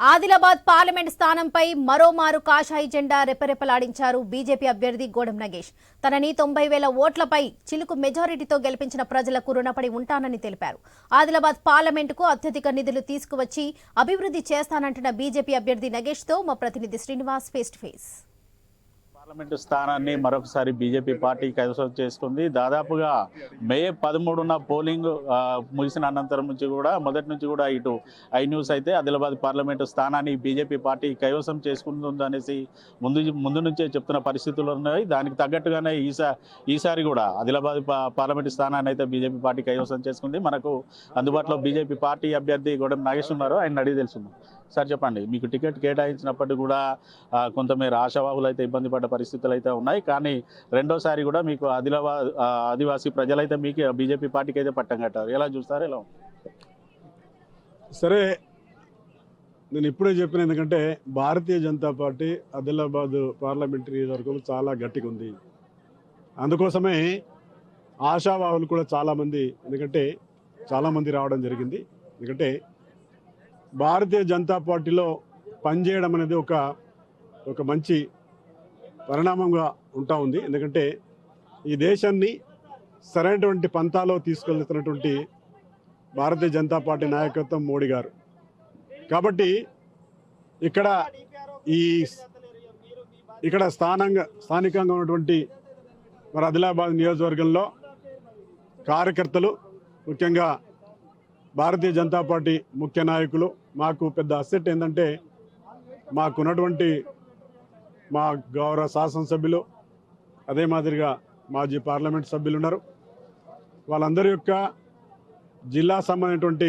Adilabad parliament స్థానంపై మరోమారు కాషాయి జెండా రెపరెపలాడించారు BJP అభ్యర్థి గోడెం నగేష్. తనని తొంభై వేల ఓట్లపై చిలుకు మెజారిటీతో గెలిపించిన ప్రజలకు రుణపడి ఉంటానని తెలిపారు. ఆదిలాబాద్ పార్లమెంటుకు అత్యధిక నిధులు తీసుకువచ్చి అభివృద్ధి చేస్తానంటున్న బీజేపీ అభ్యర్థి నగేష్తో మా ప్రతినిధి Srinivas face to face. Parliament స్థానాన్ని మరొకసారి బీజేపీ పార్టీ కైవసం చేసుకుంది దాదాపుగా మే పదమూడున పోలింగ్ ముగిసిన అనంతరం నుంచి కూడా మొదటి నుంచి కూడా ఇటు ఐ న్యూస్ అయితే ఆదిలాబాద్ పార్లమెంటు స్థానాన్ని బీజేపీ పార్టీ కైవసం చేసుకుంటుందనేసి ముందు ముందు నుంచే చెప్తున్న పరిస్థితులు ఉన్నాయి. దానికి తగ్గట్టుగానే ఈసా ఈసారి కూడా ఆదిలాబాద్ పార్లమెంటు స్థానాన్ని అయితే బీజేపీ పార్టీ కైవసం చేసుకుంది. మనకు అందుబాటులో బీజేపీ పార్టీ అభ్యర్థి గోడెం నాగేష్ ఉన్నారు. ఆయన అడిగి తెలుసుకుందాం. సార్ చెప్పండి మీకు టికెట్ కేటాయించినప్పటికీ కూడా కొంతమేర ఆశావాహులు అయితే ఇబ్బంది పడ్డ పరిస్థితులు అయితే ఉన్నాయి. కానీ రెండోసారి కూడా మీకు ఆదిలాబాద్ ఆదివాసీ ప్రజలైతే మీకు బీజేపీ పార్టీకి అయితే పట్టం కట్టారు. ఎలా చూస్తారు? ఎలా సరే నేను ఇప్పుడే చెప్పిన ఎందుకంటే భారతీయ జనతా పార్టీ ఆదిలాబాద్ పార్లమెంటరీ వరకు చాలా గట్టిగా ఉంది. అందుకోసమే ఆశావాహులు కూడా చాలామంది ఎందుకంటే చాలామంది రావడం జరిగింది. ఎందుకంటే భారతీయ జనతా పార్టీలో పనిచేయడం అనేది ఒక ఒక మంచి పరిణామంగా ఉంటా ఉంది. ఎందుకంటే ఈ దేశాన్ని సరైనటువంటి పంతాలో తీసుకెళ్తున్నటువంటి భారతీయ జనతా పార్టీ నాయకత్వం మోడీ గారు. కాబట్టి ఇక్కడ ఈ ఇక్కడ స్థానంగా స్థానికంగా ఉన్నటువంటి మరి ఆదిలాబాద్ నియోజకవర్గంలో కార్యకర్తలు ముఖ్యంగా భారతీయ జనతా పార్టీ ముఖ్య నాయకులు మాకు పెద్ద అసెట్ ఏంటంటే మాకున్నటువంటి మా గౌరవ శాసనసభ్యులు అదే మాదిరిగా మాజీ పార్లమెంట్ సభ్యులు ఉన్నారు వాళ్ళందరి యొక్క జిల్లా సంబంధించినటువంటి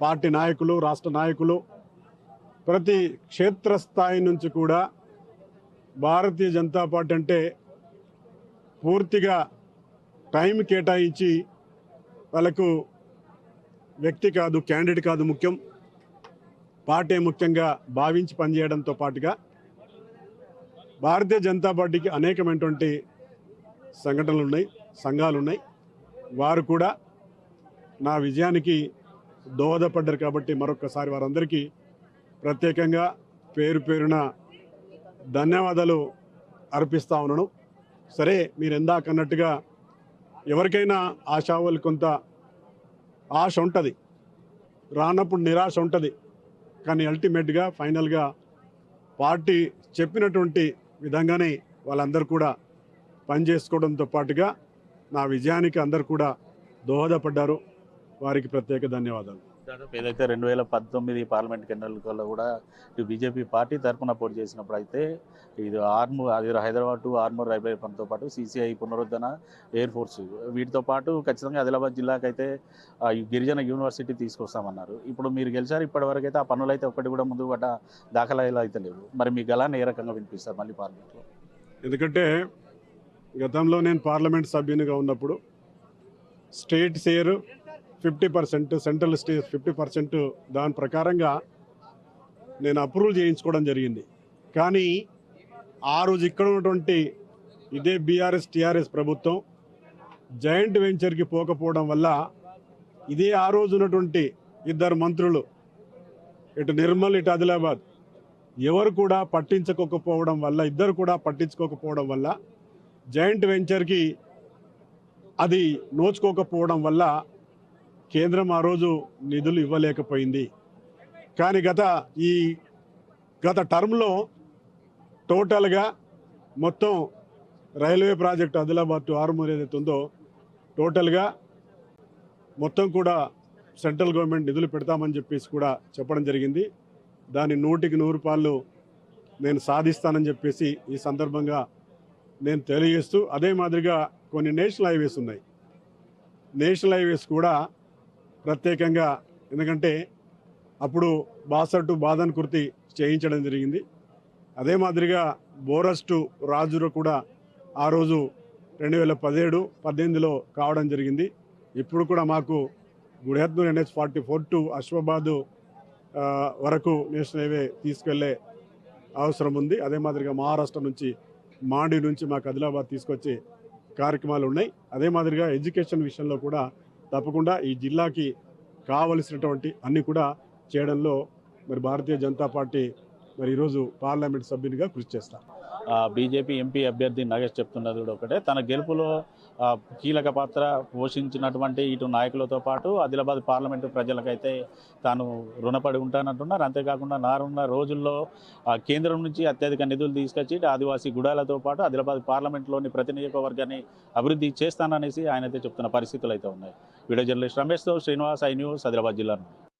పార్టీ నాయకులు రాష్ట్ర నాయకులు ప్రతి క్షేత్రస్థాయి నుంచి కూడా భారతీయ జనతా పార్టీ అంటే పూర్తిగా టైం కేటాయించి వాళ్ళకు వ్యక్తి కాదు క్యాండిడేట్ కాదు ముఖ్యం. పార్టీ ముఖ్యంగా భావించి పనిచేయడంతో పాటుగా భారతీయ జనతా పార్టీకి అనేకమైనటువంటి సంఘటనలు ఉన్నాయి సంఘాలు ఉన్నాయి వారు కూడా నా విజయానికి దోహదపడ్డారు కాబట్టి మరొకసారి వారందరికీ ప్రత్యేకంగా పేరు పేరున ధన్యవాదాలు అర్పిస్తా ఉన్నాను. సరే మీరు ఎందాక అన్నట్టుగా ఎవరికైనా ఆశావాళ్ళు కొంత ఆశ ఉంటుంది. రానప్పుడు నిరాశ ఉంటుంది. కానీ అల్టిమేట్గా ఫైనల్గా పార్టీ చెప్పినటువంటి విధంగానే వాళ్ళందరూ కూడా పనిచేసుకోవడంతో పాటుగా నా విజయానికి అందరు కూడా దోహదపడ్డారు. వారికి ప్రత్యేక ధన్యవాదాలు. దాదాపు ఏదైతే రెండు వేల పంతొమ్మిది పార్లమెంట్ ఎన్నికల్లో కూడా బీజేపీ పార్టీ తరఫున పోటీ చేసినప్పుడు అయితే ఇది ఆర్ము అది హైదరాబాద్ టు ఆర్మూర్ రైల్వే పనితో పాటు సీసీఐ పునరుద్ధరణ ఎయిర్ ఫోర్స్ వీటితో పాటు ఖచ్చితంగా ఆదిలాబాద్ జిల్లాకైతే ఈ గిరిజన యూనివర్సిటీ తీసుకొస్తామన్నారు. ఇప్పుడు మీరు గెలిచారు ఇప్పటివరకు అయితే ఆ పనులు అయితే ఒక్కటి కూడా ముందు పడ్డ దాఖలాలు అయితే లేవు. మరి మీ గలాన్ని ఏ రకంగా వినిపిస్తారు మళ్ళీ పార్లమెంట్లో? ఎందుకంటే గతంలో నేను పార్లమెంట్ సభ్యునిగా ఉన్నప్పుడు స్టేట్ సేరు fifty percent central state fifty percent దాని ప్రకారంగా నేను అప్రూవల్ చేయించుకోవడం జరిగింది. కానీ ఆ రోజు ఇక్కడ ఉన్నటువంటి ఇదే బీఆర్ఎస్ టీఆర్ఎస్ ప్రభుత్వం జాయింట్ వెంచర్కి పోకపోవడం వల్ల ఇదే ఆ రోజు ఉన్నటువంటి ఇద్దరు మంత్రులు ఇటు నిర్మల్ ఇటు ఆదిలాబాద్ ఎవరు కూడా పట్టించుకోకపోవడం వల్ల ఇద్దరు కూడా పట్టించుకోకపోవడం వల్ల జాయింట్ వెంచర్కి అది నోచుకోకపోవడం వల్ల కేంద్రం ఆ రోజు నిధులు ఇవ్వలేకపోయింది. కానీ గత ఈ గత టర్మ్లో టోటల్గా మొత్తం railway project Adilabad to Armoor ఏదైతే ఉందో టోటల్గా మొత్తం కూడా సెంట్రల్ గవర్నమెంట్ నిధులు పెడతామని చెప్పేసి కూడా చెప్పడం జరిగింది. దాని నూటికి నూరు పాళ్ళు నేను సాధిస్తానని చెప్పేసి ఈ సందర్భంగా నేను తెలియజేస్తూ అదే మాదిరిగా కొన్ని నేషనల్ హైవేస్ ఉన్నాయి. నేషనల్ హైవేస్ కూడా ప్రత్యేకంగా ఎందుకంటే అప్పుడు బాసర్ టు బాదన్ కుర్తి చేయించడం జరిగింది. అదే మాదిరిగా బోరస్టు రాజురు రాజులో కూడా ఆ రోజు రెండు వేల పదిహేడు పద్దెనిమిదిలో కావడం జరిగింది. ఇప్పుడు కూడా మాకు Gudihathnoor NH forty four to అశ్వబాదు వరకు నేషనల్ హైవే తీసుకెళ్ళే అవసరం ఉంది. అదే మాదిరిగా మహారాష్ట్ర నుంచి మాండి నుంచి మాకు ఆదిలాబాద్ తీసుకొచ్చే కార్యక్రమాలు ఉన్నాయి. అదే మాదిరిగా ఎడ్యుకేషన్ విషయంలో కూడా తప్పకుండా ఈ జిల్లాకి కావలసినటువంటి అన్ని కూడా చేయడంలో మరి భారతీయ జనతా పార్టీ మరి ఈరోజు పార్లమెంట్ సభ్యునిగా కృషి చేస్తాను బీజేపీ ఎంపీ అభ్యర్థి నగేష్ చెప్తున్నది కూడా ఒకటే. తన గెలుపులో కీలక పాత్ర పోషించినటువంటి ఇటు నాయకులతో పాటు ఆదిలాబాద్ పార్లమెంటు ప్రజలకైతే తాను రుణపడి ఉంటానంటున్నారు. అంతేకాకుండా నారున్న రోజుల్లో కేంద్రం నుంచి అత్యధిక నిధులు తీసుకొచ్చి ఆదివాసీ గుడాలతో పాటు ఆదిలాబాద్ పార్లమెంట్లోని ప్రతి నియోజకవర్గాన్ని అభివృద్ధి చేస్తాననేసి ఆయన అయితే చెప్తున్న పరిస్థితులు అయితే ఉన్నాయి. వీడియో జర్నలిస్ట్ రమేష్తో శ్రీనివాస్ ఐ న్యూస్ ఆదిలాబాద్ జిల్లా